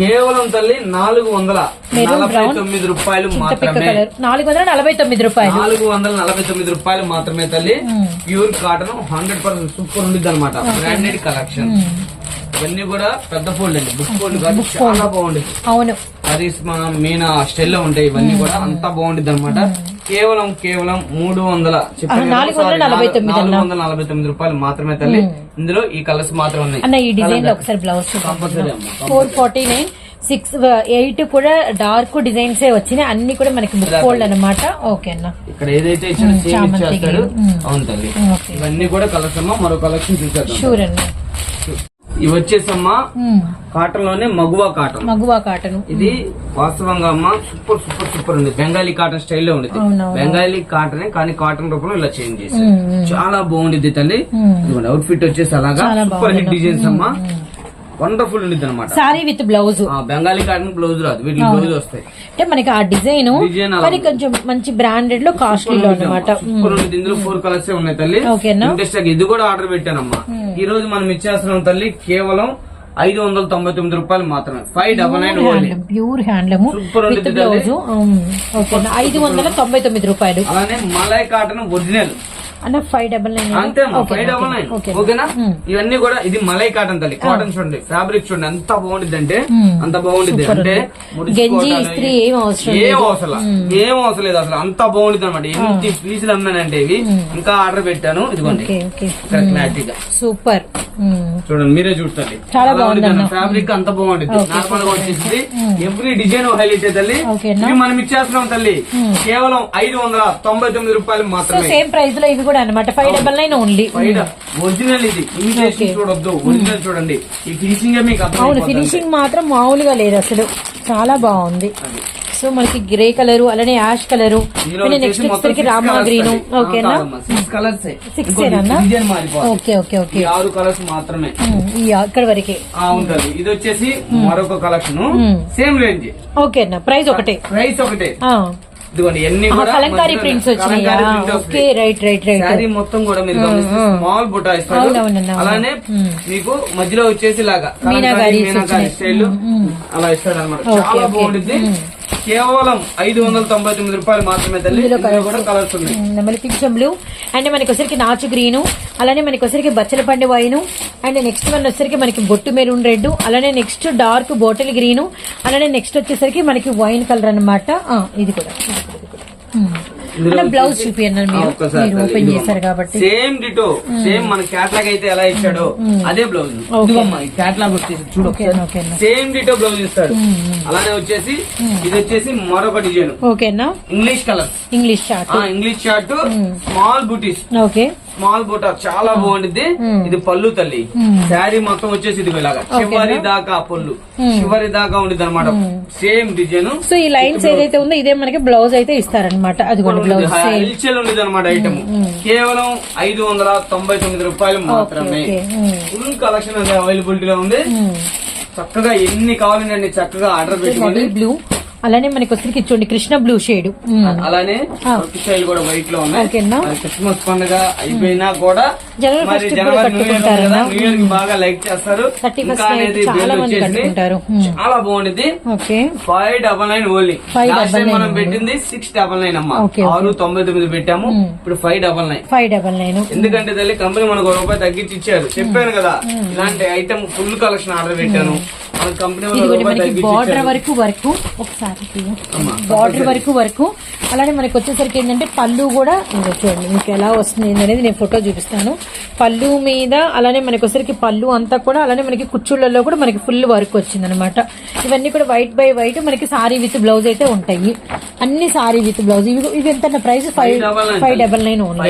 కేవలం తల్లి నాలుగు వందల నలభై తొమ్మిది రూపాయలు మాత్రమే. నాలుగు వందల నలభై తొమ్మిది రూపాయలు. నాలుగు వందల నలభై తొమ్మిది రూపాయలు మాత్రమే తల్లి. Pure cotton hundred percent super ఉండిద్ది అనమాట బ్రాండెడ్ కలెక్షన్ ఇవన్నీ కూడా పెద్ద ఫోల్డ్ అండి. బుక్ ఫోల్డ్ కాదు చాలా బాగుండేది అవును. కరిస్మా మీనా స్టైల్లో ఉంటాయి ఇవన్నీ కూడా అంతా బాగుండిద్ది అనమాట కేవలం కేవలం మూడు వందల నాలుగు వందల నలభై తొమ్మిది రూపాయలు మాత్రమే తల్లి. ఇందులో ఈ కలర్స్ మాత్రమే ఉన్నాయి. అన్న ఈ డిజైన్లో ఒకసారి blouse four forty nine six eight కూడా డార్క్ డిజైన్స్ వచ్చినాయి. అన్ని కూడా మనకి బుక్ అనమాట ఓకే అన్న. ఇక్కడ ఏదైతే సేమ్ ఇచ్చేస్తాడు. అవును తల్లి. ఇవన్నీ కూడా కలర్స్ అమ్మా మరో కలెక్షన్ చూసేద్దాం షూర్ అన్న. ఇవి వచ్చేసమ్మా మ్మ్. కాటన్లోనే మగువా కాటన్. మగువా కాటన్. ఇది వాస్తవంగా అమ్మా సూపర్ సూపర్ సూపర్ ఉంది. బెంగాలీ కాటన్ స్టైల్లో ఉండేది. బెంగాలీ కాటన్ కానీ కాటన్ రూపంలో ఇలా చేంజ్ చేసి. చాలా బాగుండిద్ది తల్లి. అవుట్ ఫిట్ వచ్చేసి అలాగా సూపర్ హిట్. డిజైన్స్ అమ్మా. వండర్ఫుల్ ఉండిద్ది అనమాట sari with blouse Bengali cotton blouse రాదు. వీటికి బ్లౌజ్ వస్తాయి. అంటే మనకి ఆ డిజైన్ మరి కొంచెం మంచి బ్రాండెడ్లో అనమాట ఉంది ఇందులో ఫోర్ కలర్స్ ఉన్నాయి తల్లి? ఇంట్రెస్ట్ ఇది కూడా ఆర్డర్ పెట్టానమ్మా. ఈ రోజు మనం ఇచ్చేస్తున్నాం తల్లి కేవలం ఐదు వందల తొంభై తొమ్మిది రూపాయలు మాత్రమే. Five double nine only pure handloom okay ఐదు వందల తొంభై తొమ్మిది రూపాయలు. అలానే మలై కాటన్ ఒరిజినల్ అన్న ఫైవ్ డబల్ నైన్ అంతే ఫైవ్ డబల్ నైన్ ఓకేనా? ఇవన్నీ కూడా ఇది మలై కాటన్ తల్లి. కాటన్ చూడండి ఫ్యాబ్రిక్ చూడండి ఎంత బాగుంటుంది అంటే అంత బాగుంటుంది అంటే గంజి ఇస్త్రీ ఏం అవసరం ఏం అవసరం లేదు. ఏం అవసరం లేదు అసలు అంత బాగుంటుంది అనమాట ఎన్ని పీసులు అమ్మానంటే ఇవి? ఇంకా ఆర్డర్ పెట్టాను ఇదిగోండి. క్లారిటీగా. సూపర్ చూడండి మీరే చూడండి చాలా బాగుంది. ఫ్యాబ్రిక్ అంత బాగుంటుంది నార్మల్గా వచ్చేసి ఎవ్రీ డిజైన్ హైలైట్ తల్లి. మనం ఇచ్చేస్తున్నాం తల్లి. కేవలం ఐదు వందల తొంభై తొమ్మిది రూపాయలు మాత్రమే. సేమ్ ప్రైస్లో ఇవి కూడా అన్నమాట. Five double nine only original ఇది. ఇమిటేషన్ చూడొద్దు. ఒరిజినల్ చూడండి. ఈ ఫినిషింగ్ మీకు అవును. ఫినిషింగ్ మాత్రం మామూలుగా లేదు అసలు. చాలా బాగుంది. సో మనకి గ్రే కలర్ అలానే యాష్ కలర్ నెక్స్ట్ వచ్చేసరికి రామా గ్రీన్ ఓకేనా మారిపోవాలి. ఓకే ఓకే ఓకే ఈ ఆరు కలర్స్ మాత్రమే. ఇక్కడ వరకే. ఆ ఉంటుంది ఇది వచ్చేసి మరొక కలెక్షన్ సేమ్ రేంజ్ ఓకే అన్న ప్రైస్ ఒకటే. ప్రైస్ ఒకటే. ఇదిగోండి ఎన్ని కూడా కలంకారీ ప్రింట్స్ వచ్చినాయా. రైట్ రైట్ రైట్ శారీ మొత్తం కూడా మీరు గమనిస్తే స్మాల్ బుటా అవునవునవును. అలానే మీకు మధ్యలో వచ్చేసి లాగా మీనాకారి. స్టైల్ అలా ఇస్తాడు అనమాట ఓకే, చాలా. బాగుంటుంది. కేవలం ఐదు వందల తొంభై తొమ్మిది రూపాయలు మాత్రమే తల్లి. కూడా కలర్స్ ఉన్నాయి. బ్లూ. అండ్ మనకి వచ్చరికి నాచు గ్రీన్. అలానే మనకి వచ్చరికి బచ్చల పండు వైన్. అండ్ నెక్స్ట్ వన్ వచ్చరికి మనకి బొట్టు మెరూన్ రెడ్ అలానే నెక్స్ట్ డార్క్ బాటిల్ గ్రీన్. అలానే నెక్స్ట్ వచ్చేసరికి మనకి వైన్ కలర్ అనమాట ఇది కూడా. అలా బ్లౌజ్ చూపియండి ఆ, మీరు ఓపెన్ చేశారు. కాబట్టి. సేమ్ డిటో సేమ్ మన క్యాట్లాగ్ అయితే ఎలా ఇచ్చాడో అదే బ్లౌజ్. ఇదిగోమ్మా, ఈ క్యాట్లాగ్ వచ్చేసి చూడు సేమ్ డిటో బ్లౌజ్ ఇస్తాడు. అలానే వచ్చేసి ఇది వచ్చేసి మరొక డిజైన్. ఓకేనా ఇంగ్లీష్ కలర్ ఇంగ్లీష్ చార్ట్ ఆ ఇంగ్లీష్ షర్ట్ స్మాల్ బూటీస్. ఓకే. స్మాల్ బూటా చాలా బాగుంటుంది ఇది పళ్ళు తల్లి. శారీ మొత్తం వచ్చేసి ఇది ఇలాగా. చివరి దాకా పళ్ళు. చివరి దాకా ఉండిద్ది అనమాట సేమ్ డిజైన్ సో ఈ లైన్స్ ఏదైతే ఉందో ఇదే మనకి బ్లౌజ్ అయితే ఇస్తారనమాట సేమ్ హల్చల్ ఉండేది అనమాట ఐటమ్ కేవలం ఐదు వందల తొంభై తొమ్మిది రూపాయలు మాత్రమే. ఫుల్ కలెక్షన్ అది అవైలబిలిటీ లో ఉంది. చక్కగా ఎన్ని అన్ని చక్కగా ఆర్డర్ పెట్టుకోండి బ్లూ అలానే మనకి వచ్చరికి చూడండి కృష్ణ బ్లూ షేడ్ అలానే స్టైల్ కూడా వైట్లో ఉన్నాయి క్రిస్మస్ పండుగ అయిపోయినా కూడా జనవరి బాగా లైక్ చేస్తారు. 31st ఇంకా night అనేది చాలా మంది కట్టుకుంటారు. చాలా ఫైవ్ డబల్ నైన్ ఓన్లీ మనం పెట్టింది సిక్స్ డబల్ నైన్ అమ్మా. ఆరు తొంభై తొమ్మిది పెట్టాము. ఇప్పుడు five double nine five double nine ఎందుకంటే తల్లి కంపెనీ మనకు రూపాయి తగ్గించి ఇచ్చారు. చెప్పాను కదా ఇలాంటి ఐటమ్ ఫుల్ కలెక్షన్ ఆర్డర్ పెట్టాను. ఇదిగోండి మనకి బార్డర్. వరకు వరకు ఒకసారి బార్డర్ వరకు వరకు. అలానే మనకి వచ్చేసరికి ఏంటంటే పళ్ళు కూడా చూడండి మీకు ఎలా వస్తుంది అనేది నేను ఫోటో చూపిస్తాను. పళ్ళు మీద అలానే మనకి వచ్చేసరికి పళ్ళు అంతా కూడా అలానే మనకి కుచ్చుళ్ళలో కూడా మనకి ఫుల్ వర్క్ వచ్చింది అనమాట ఇవన్నీ కూడా వైట్ బై వైట్ మనకి సారీ విత్ బ్లౌజ్ అయితే ఉంటాయి. అన్ని సారీ విత్ బ్లౌజ్ ఇవి ఇవి ఎంత price five five double nine only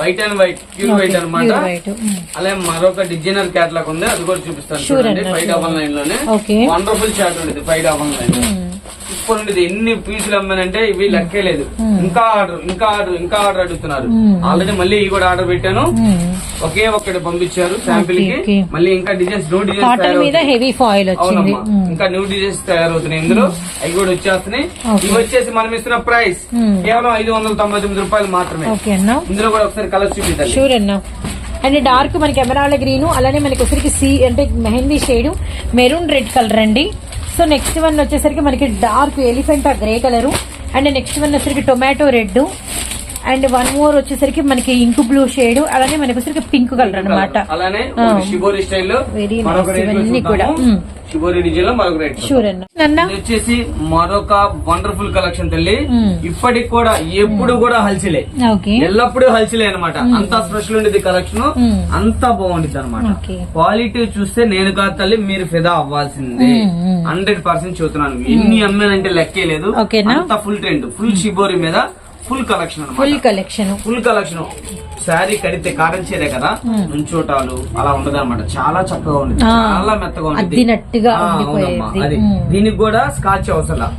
white and white pure white అనమాట అలాగే మరొక డిజైనర్ క్యాట్లాగ్ ఉంది అది కూడా చూపిస్తాను ఫైవ్ sure. డబల్ నైన్లోనే. వండర్ఫుల్ షార్ట్ ఉండేది ఫైవ్ డబల్ నైన్ సూపర్ ఉండేది ఎన్ని పీసులు అమ్మానంటే ఇవి లెక్కే లేదు. ఇంకా ఆర్డర్ ఇంకా ఆర్డర్ ఇంకా ఆర్డర్ అడుగుతున్నారు. ఆల్రెడీ మళ్ళీ ఇవి కూడా ఆర్డర్ పెట్టాను. ఒకే ఒక్కటి పంపించారు శాంపిల్కి. మళ్ళీ ఇంకా designs new designs heavy foil అవునమ్మా. ఇంకా న్యూ డిజైన్స్ తయారవుతున్నాయి ఇందులో. అవి కూడా వచ్చేస్తున్నాయి. ఇవి వచ్చేసి మనం ఇస్తున్న ప్రైస్ కేవలం ఐదు వందల తొంభై తొమ్మిది రూపాయలు మాత్రమే. ఇందులో కూడా ఒకసారి కలర్ అన్న. అండ్ డార్క్ మనకి ఎమరాల్డ్ గ్రీన్ అలానే మనకి వచ్చరికి సి అంటే mehndi shade. Maroon red colour అండి. సో నెక్స్ట్ వన్ వచ్చేసరికి మనకి dark elephant grey colour. And next one వచ్చేసరికి tomato red and one more వచ్చేసరికి మనకి ఇంకు బ్లూ షేడ్ అలానే మనకి వచ్చేసరికి పింక్ కలర్ అన్నమాట. అలానే. షిబోరి Very మరొక ఇవన్నీ కూడా. డిజైన్లో రేట్ వచ్చేసి మరొక వండర్ఫుల్ కలెక్షన్ తల్లి. ఇప్పటికి కూడా ఎప్పుడు కూడా హల్సిలే ఓకే. ఎల్లప్పుడూ హల్సిలే అనమాట అంత స్పెషల్ ఉండేది కలెక్షన్. అంతా బాగుంటుంది అనమాట క్వాలిటీ చూస్తే నేను కాదు తల్లి మీరు ఫిదా అవ్వాల్సిందే. హండ్రెడ్ పర్సెంట్ చూస్తున్నాను ఎన్ని అమ్మానంటే లెక్కే లేదు? అంత ఫుల్ ట్రెండ్ ఫుల్ షిబోరి మీద full collection full collection full collection sari కడితే కాటన్ చీరే కదా? నుంచోటాలు అలా ఉండదు అనమాట చాలా చక్కగా ఉంటుంది ఆ, చాలా మెత్తగా అది మ్. దీనికి కూడా స్కాచ్ అవసరం.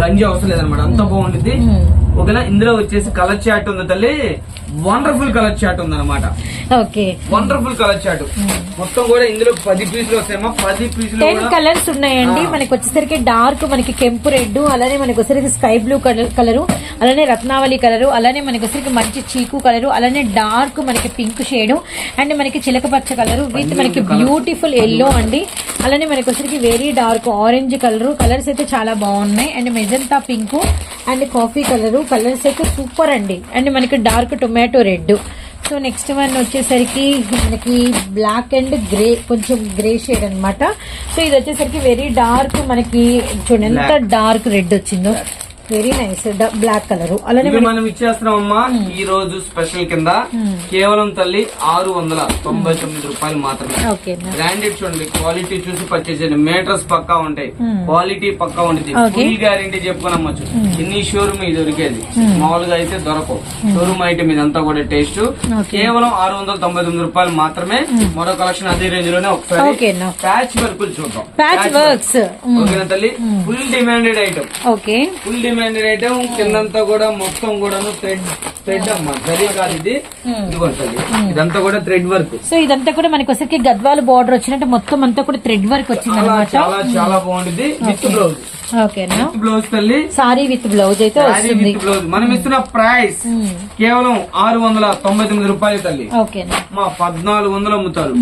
గంజి అవసరం లేదనమాట అంత బాగుంటుంది మ్. ఓకేనా ఇందులో వచ్చేసి కలర్ చాట్ ఉంది తల్లి? వండర్ఫుల్ కలర్ చాట్ ఉంది అనమాట వండర్ఫుల్ కలర్ చాట్ మొత్తం కూడా ఇందులో పది పీసులు వస్తాయమ్మా. పది పీసులు టెన్ కలర్స్ ఉన్నాయండి. మనకి వచ్చేసరికి డార్క్ మనకి కెంపు రెడ్ అలానే మనకి వచ్చేసరికి స్కై బ్లూ కలర్ కలరు అలానే రత్నావళి కలరు అలానే మనకి వచ్చేసరికి మంచి చీకు కలరు అలానే డార్క్ మనకి పింక్ షేడ్ అండ్ మనకి చిలక పచ్చ కలరు విత్ మనకి బ్యూటిఫుల్ ఎల్లో అండి. అలానే మనకి వచ్చేసరికి very dark orange colour colours అయితే చాలా బాగున్నాయి. And magenta pink and coffee colour colours అయితే సూపర్ అండి. అండ్ మనకి dark tomato red. So next one వచ్చేసరికి మనకి బ్లాక్ అండ్ గ్రే కొంచెం గ్రే షేడ్ అన్నమాట. సో ఇది వచ్చేసరికి వెరీ డార్క్ మనకి చూడండి ఎంత డార్క్ రెడ్ వచ్చిందో. Very nice. Black colour. అలానే మనం ఇచ్చేస్తున్నాం అమ్మా ఈ రోజు స్పెషల్ కింద కేవలం తల్లి ఆరు వందల తొంభై తొమ్మిది రూపాయలు మాత్రమే. బ్రాండెడ్ చూడండి క్వాలిటీ చూసి పర్చేస్ చేయండి. మీటర్స్ పక్కా ఉంటాయి. క్వాలిటీ పక్కా ఉంటుంది. ఫుల్ గ్యారంటీ చెప్పుకొని అమ్మచ్చు. ఎన్ని షోరూమ్ ఇది దొరికేది. మామూలుగా అయితే దొరకవు. షోరూమ్ ఐటమ్ ఇదంతా కూడా టేస్ట్ కేవలం ఆరు వందల తొంభై తొమ్మిది రూపాయలు మాత్రమే. మరో కలెక్షన్ అదే రేంజ్లోనే ఒకసారి ప్యాచ్ వర్క్ చూద్దాం. ప్యాచ్ వర్క్స్ ఓకేనా తల్లి? Full demanded item okay. Full demanded item కిందంతా కూడా మొత్తం కూడాను థ్రెడ్ థ్రెడ్ అమ్మా. సరే కాదు ఇది. ఇదిగోండి ఇదంతా కూడా థ్రెడ్ వర్క్ సో ఇదంతా కూడా మనకి వచ్చరికి గద్వాలు బార్డర్ వచ్చినట్టు మొత్తం అంతా కూడా థ్రెడ్ వర్క్ వచ్చింది చాలా అనమాట చాలా చాలా బాగుంటుంది విత్ బ్లౌజ్ ఓకేనా విత్ బ్లౌజ్ తల్లి. సారీ విత్ బ్లౌజ్ అయితే వస్తుంది. బ్లౌజ్ మనం ఇస్తున్న ప్రైస్ కేవలం ఆరు వందల తొంభై తొమ్మిది రూపాయలు తల్లి. ఓకేనా మా పద్నాలుగు వందలు అమ్ముతారు.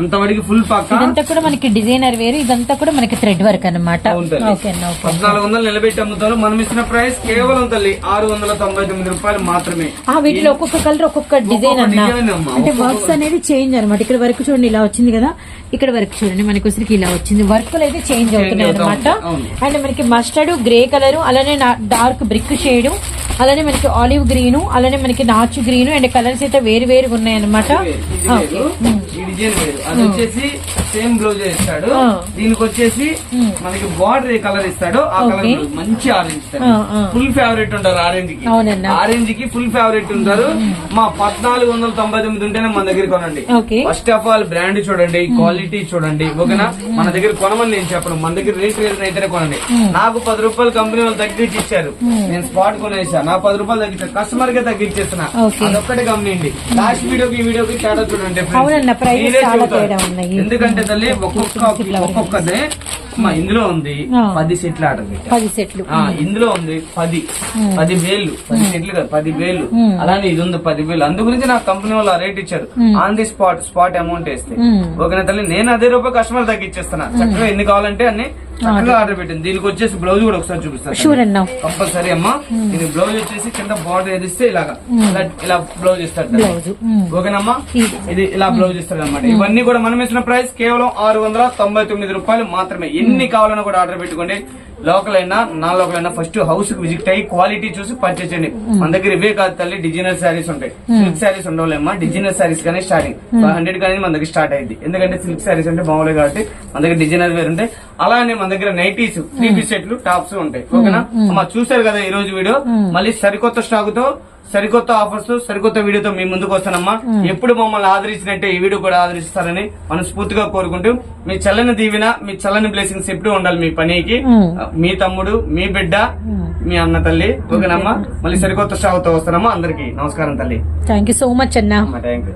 అంతవరకు ఫుల్ పక్క? ఇదంతా కూడా మనకి డిజైనర్ వేరు. ఇదంతా కూడా మనకి థ్రెడ్ వర్క్ అనమాట పద్నాలుగు వందలు నిలబెట్టి అమ్ముతారు. మనం ఇస్తున్న ప్రైస్ కేవలం తల్లి ఆరు వందల తొంభై తొమ్మిది రూపాయలు మాత్రమే. వీటిలో ఒక్కొక్క కలర్ ఒక్కొక్క డిజైన్ అన్న. అంటే వర్క్స్ అనేది చేంజ్ అనమాట ఇక్కడ వరకు చూడండి ఇలా వచ్చింది కదా. ఇక్కడ వరకు చూడండి మనకి వచ్చరికి ఇలా వచ్చింది. వర్క్లు అయితే చేంజ్ అవుతున్నాయి అవుతా అనమాట. అండ్ మనకి మస్టర్డ్ గ్రే కలర్ అలానే డార్క్ బ్రిక్ షేడ్ అలానే మనకి ఆలివ్ గ్రీన్ అలానే మనకి నాచు గ్రీన్ అండ్ కలర్స్ అయితే వేరు వేరుగా ఉన్నాయి అనమాట సేమ్ బ్లౌజ్ ఇస్తాడు. ఆ. దీనికి వచ్చేసి మనకి బార్డర్ ఏ కలర్ ఇస్తాడు. ఆ కలర్ మంచి ఆరెంజ్ ఆ, ఆ. ఫుల్ ఫేవరెట్ ఉంటారు ఆరెంజ్కి. ఆరెంజ్కి ఫుల్ ఫేవరెట్ ఉంటారు. మా పద్నాలుగు వందల తొంభై తొమ్మిది ఉంటేనే మన దగ్గర కొనండి. ఫస్ట్ ఆఫ్ ఆల్ బ్రాండ్ చూడండి క్వాలిటీ చూడండి ఓకేనా? మన దగ్గర కొనమని నేను చెప్పను. మన దగ్గర రేట్ రేట్ అయితేనే కొనండి. నాకు పది రూపాయలు కంపెనీ వాళ్ళు తగ్గించి ఇచ్చారు. నేను స్పాట్ కొనేసా. నా పది రూపాయలు తగ్గించాను కస్టమర్ కే తగ్గించేస్తున్నా. అదొక్కటి గమనిండి లాస్ట్ వీడియోకి ఈ వీడియోకి తేడా చూడండి. ఎందుకంటే తల్లి ఒక్కొక్క ఒక్కొక్కదే ఇందులో ఉంది. పది సెట్లు ఆర్డర్ పెట్టా. పది సెట్లు. ఆ, ఇందులో ఉంది పది. పది వేలు పది సెట్లు కాదు పది వేలు. అలానే ఇది ఉంది పది వేలు. అందు గురించి నాకు కంపెనీ వాళ్ళు రేట్ ఇచ్చారు. On the spot spot amount వేస్తే. ఓకేనా తల్లి? నేను అదే రూపాయి కస్టమర్ తగ్గించేస్తున్నా చక్కగా ఎన్ని కావాలంటే అన్ని చక్కగా ఆర్డర్. పెట్టింది. దీనికి వచ్చేసి బ్లౌజ్ కూడా ఒకసారి చూపిస్తాను కంపల్సరీ అమ్మా. దీని బ్లౌజ్ వచ్చేసి కింద బార్డర్ ఏదిస్తే ఇలాగా. ఇలా బ్లౌజ్ ఇస్తాడు ఓకేనమ్మా ఇది ఇలా బ్లౌజ్ ఇస్తాడు అనమాట ఇవన్నీ కూడా మనం ఇచ్చిన ప్రైస్ కేవలం ఆరు వందల తొంభై తొమ్మిది రూపాయలు మాత్రమే. ఎన్ని కావాలన్నా కూడా ఆర్డర్ పెట్టుకోండి. లోకల్ అయినా నాన్ లోకల్ అయినా ఫస్ట్ హౌస్కి విజిట్ అయ్యి క్వాలిటీ చూసి పర్చేస్ చేయండి. మన దగ్గర ఇవే కాదు తల్లి డిజైనర్ శారీస్ ఉంటాయి. సిల్క్ శారీస్ ఉండవులేమ్మా. డిజైనర్ శారీస్ కానీ స్టార్టింగ్ ఫైవ్ హండ్రెడ్ కానీ మన దగ్గర స్టార్ట్ అయింది ఎందుకంటే సిల్క్ శారీస్ అంటే మామూలుగా కాబట్టి మన దగ్గర డిజైనర్ వేరు ఉంటాయి. అలానే మన దగ్గర నైటీస్ త్రీ పీస్ సెట్లు టాప్స్ ఉంటాయి. ఓకేనా? అమ్మా చూసారు కదా ఈ రోజు వీడియో? మళ్ళీ సరికొత్త స్టాక్తో సరికొత్త ఆఫర్స్ సరికొత్త వీడియోతో మీ ముందుకు వస్తానమ్మా. ఎప్పుడు మమ్మల్ని ఆదరించినట్టే ఈ వీడియో కూడా ఆదరిస్తారని మనస్ఫూర్తిగా కోరుకుంటూ మీ చల్లని దీవెన మీ చల్లని బ్లెస్సింగ్స్ ఎప్పుడు ఉండాలి మీ పనికి. మీ తమ్ముడు మీ బిడ్డ మీ అన్న తల్లి. ఓకేనమ్మా? మళ్ళీ సరికొత్త స్టాక్తో వస్తానమ్మా అందరికి. నమస్కారం తల్లి. థ్యాంక్ యూ సో మచ్ అన్నా. థ్యాంక్